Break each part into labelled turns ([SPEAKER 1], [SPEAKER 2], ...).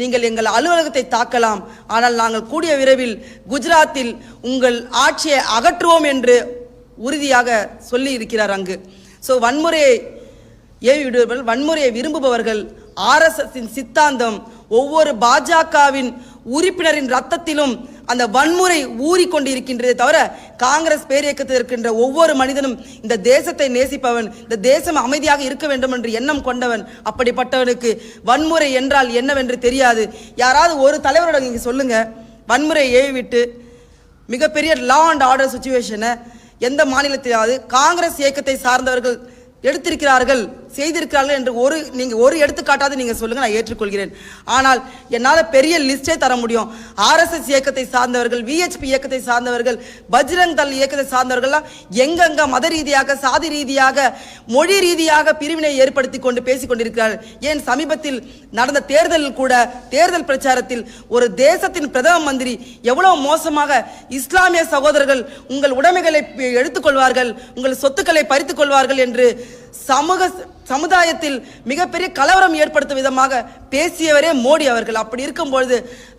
[SPEAKER 1] நீங்கள் எங்கள் அலுவலகத்தை தாக்கலாம். ஆனால் நாங்கள் கூடிய விரைவில் குஜராத்தில் உங்கள் ஆட்சியை அகற்றுவோம் என்று உறுதியாக சொல்லி இருக்கிறார் அங்கு. ஸோ வன்முறையை ஏவி விடுபவர்கள் வன்முறையை விரும்புபவர்கள் ஆர்எஸ்எஸின் சித்தாந்தம் ஒவ்வொரு பாஜகவின் உறுப்பினரின் ரத்தத்திலும் அந்த வன்முறை ஊறிக்கொண்டிருக்கின்றதே தவிர காங்கிரஸ் பேரியக்கத்தில் இருக்கின்ற ஒவ்வொரு மனிதனும் இந்த தேசத்தை நேசிப்பவன் இந்த தேசம் அமைதியாக இருக்க வேண்டும் என்று எண்ணம் கொண்டவன் அப்படிப்பட்டவனுக்கு வன்முறை என்றால் என்னவென்று தெரியாது. யாராவது ஒரு தலைவரோட நீங்கள் சொல்லுங்க. வன்முறை ஏவிவிட்டு மிகப்பெரிய லா அண்ட் ஆர்டர் சுச்சுவேஷனை எந்த மாநிலத்திலாவது காங்கிரஸ் இயக்கத்தை சார்ந்தவர்கள் எடுத்திருக்கிறார்கள் செய்திருக்கிறார்கள் என்று ஒரு நீங்கள் ஒரு எடுத்துக்காட்டாவது நீங்கள் சொல்லுங்கள் நான் ஏற்றுக்கொள்கிறேன். ஆனால் என்னால் பெரிய லிஸ்டே தர முடியும். ஆர்எஸ்எஸ் இயக்கத்தை சார்ந்தவர்கள் விஹெச்பி இயக்கத்தை சார்ந்தவர்கள் பஜ்ரங் தள் இயக்கத்தை சார்ந்தவர்கள்லாம் எங்கெங்க மத ரீதியாக சாதி ரீதியாக மொழி ரீதியாக பிரிவினை ஏற்படுத்தி கொண்டு பேசிக் கொண்டிருக்கிறார்கள். ஏன் சமீபத்தில் நடந்த தேர்தலில் கூட தேர்தல் பிரச்சாரத்தில் ஒரு தேசத்தின் பிரதம மந்திரி எவ்வளவு மோசமாக இஸ்லாமிய சகோதரர்கள் உங்கள் உடைமைகளை எடுத்துக்கொள்வார்கள் உங்கள் சொத்துக்களை பறித்துக் கொள்வார்கள் என்று சமூக சமுதாயத்தில் மிகப்பெரிய கலவரம் ஏற்படுத்தும் விதமாக பேசியவரே மோடி அவர்கள். அப்படி இருக்கும்பொழுது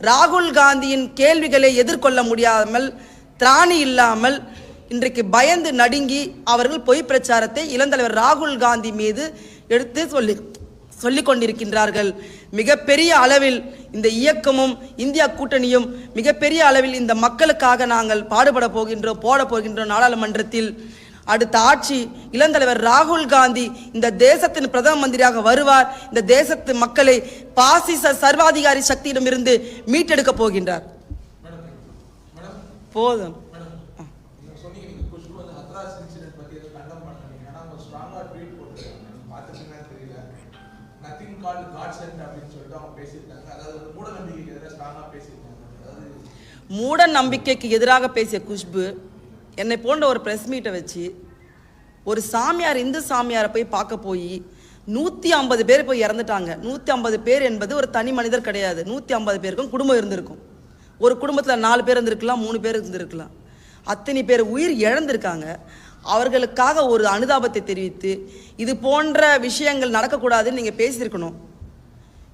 [SPEAKER 1] ராகுல் காந்தியின் கேள்விகளை எதிர்கொள்ள முடியாமல் திராணி இல்லாமல் இன்றைக்கு பயந்து நடுங்கி அவர்கள் பொய் பிரச்சாரத்தை இளந்தலைவர் ராகுல் காந்தி மீது எடுத்து சொல்லி சொல்லிக் கொண்டிருக்கின்றார்கள். மிகப்பெரிய அளவில் இந்த இயக்கமும் இந்தியா கூட்டணியும் மிகப்பெரிய அளவில் இந்த மக்களுக்காக நாங்கள் பாடுபட போகின்றோம் போட போகின்றோம் நாடாளுமன்றத்தில். அடுத்த ஆட்சி இளந்தலைவர் ராகுல் காந்தி இந்த தேசத்தின் பிரதம மந்திரியாக வருவார். இந்த தேசத்து மக்களை பாசிச சர்வாதிகாரி சக்தியிடம் இருந்து மீட்டெடுக்க போகின்றார். போதும்.
[SPEAKER 2] மூட நம்பிக்கைக்கு எதிராக
[SPEAKER 1] பேசிய குஷ்பு என்னை போன்ற ஒரு ப்ரெஸ் மீட்டை வச்சு ஒரு சாமியார் இந்து சாமியாரை போய் பார்க்க போய் நூற்றி ஐம்பது பேர் போய் இறந்துட்டாங்க. நூற்றி ஐம்பது பேர் என்பது ஒரு தனி மனிதர் கிடையாது. நூற்றி ஐம்பது பேருக்கும் குடும்பம் இருந்திருக்கும். ஒரு குடும்பத்தில் நாலு பேர் இருந்திருக்கலாம் மூணு பேர் இருந்திருக்கலாம். அத்தனை பேர் உயிர் இழந்திருக்காங்க. அவர்களுக்காக ஒரு அனுதாபத்தை தெரிவித்து இது போன்ற விஷயங்கள் நடக்கக்கூடாதுன்னு நீங்கள் பேசியிருக்கணும்.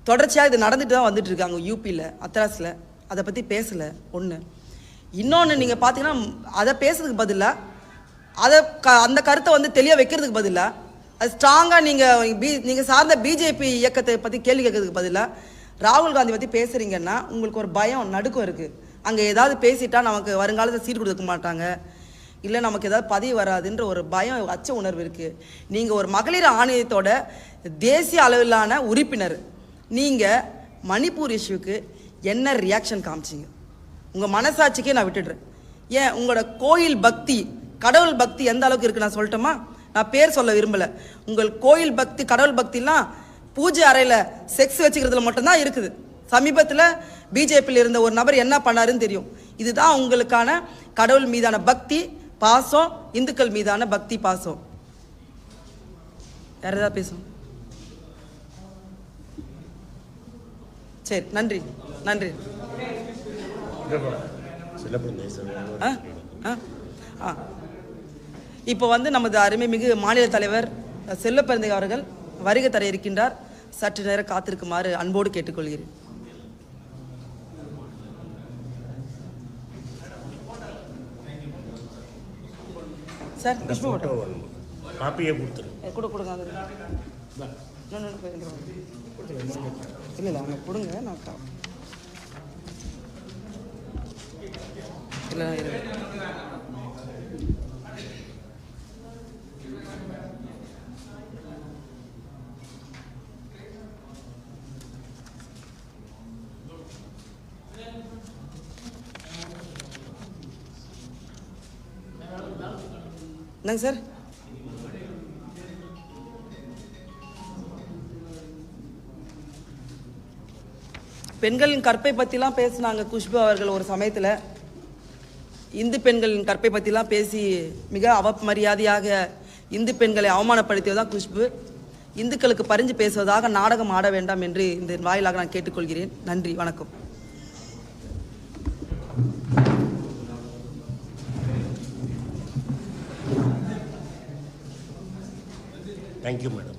[SPEAKER 1] தொடர்ச்சியாக இது நடந்துட்டு தான் வந்துட்டுருக்காங்க யூபியில் அத்ராஸில் அதை பற்றி பேசலை ஒன்று இன்னொன்று நீங்கள் பார்த்தீங்கன்னா அதை பேசுறதுக்கு பதிலாக அதை க அந்த கருத்தை வந்து தெளிய வைக்கிறதுக்கு பதிலாக அது ஸ்ட்ராங்காக நீங்கள் பி நீங்கள் சார்ந்த பிஜேபி இயக்கத்தை பற்றி கேள்வி கேட்கறதுக்கு பதிலாக ராகுல் காந்தி பற்றி பேசுகிறீங்கன்னா உங்களுக்கு ஒரு பயம் நடுக்கம் இருக்குது அங்கே ஏதாவது பேசிட்டா நமக்கு வருங்காலத்தில் சீட் கொடுக்க மாட்டாங்க. இல்லை நமக்கு ஏதாவது பதிவு வராதுன்ற ஒரு பயம் அச்ச உணர்வு இருக்குது நீங்கள் ஒரு மகளிர் ஆணையத்தோட தேசிய அளவிலான உறுப்பினர். நீங்கள் மணிப்பூர் இஷ்யூக்கு என்ன ரியாக்ஷன் காமிச்சீங்க? உங்கள் மனசாட்சிக்கே நான் விட்டுடுறேன். ஏன்? உங்களோட கோயில் பக்தி கடவுள் பக்தி எந்த அளவுக்கு இருக்கு நான் சொல்லட்டுமா? நான் பேர் சொல்ல விரும்பல. உங்கள் கோயில் பக்தி கடவுள் பக்திலாம் பூஜை அறையில் செக்ஸ் வச்சுக்கிறதுல மட்டும்தான் இருக்குது. சமீபத்தில் பிஜேபியில் இருந்த ஒரு நபர் என்ன பண்ணாருன்னு தெரியும். இதுதான் உங்களுக்கான கடவுள் மீதான பக்தி பாசம் இந்துக்கள் மீதான பக்தி பாசம். வேற ஏதாவது பேசும் சரி நன்றி நன்றி. இப்போ வந்து நமது அருமைமிகு மாநில தலைவர் செல்லப்பெருந்தை அவர்கள் வருகை தர இருக்கின்றார். சற்று நேரம் காத்திருக்குமாறு அன்போடு கேட்டுக்கொள்கிறேன். சார் புஷ்ப
[SPEAKER 3] ஃபோட்டோ காப்பியே கொடுத்துரு.
[SPEAKER 1] கொடு கொடுங்க அது. இல்லை இல்லை அங்கே கொடுங்க நான் பக்கத்தில் தான் இருக்கு என்னங்க சார்? பெண்களின் கற்பை பற்றிலாம் பேசினாங்க குஷ்பு அவர்கள் ஒரு சமயத்தில். இந்து பெண்களின் கற்பை பற்றிலாம் பேசி மிக அவமரியாதையாக இந்து பெண்களை அவமானப்படுத்தியதான் குஷ்பு. இந்துக்களுக்கு பரிஞ்சு பேசுவதாக நாடகம் ஆட வேண்டாம் என்று இந்த வாயிலாக நான் கேட்டுக்கொள்கிறேன். நன்றி வணக்கம்.
[SPEAKER 3] Thank you madam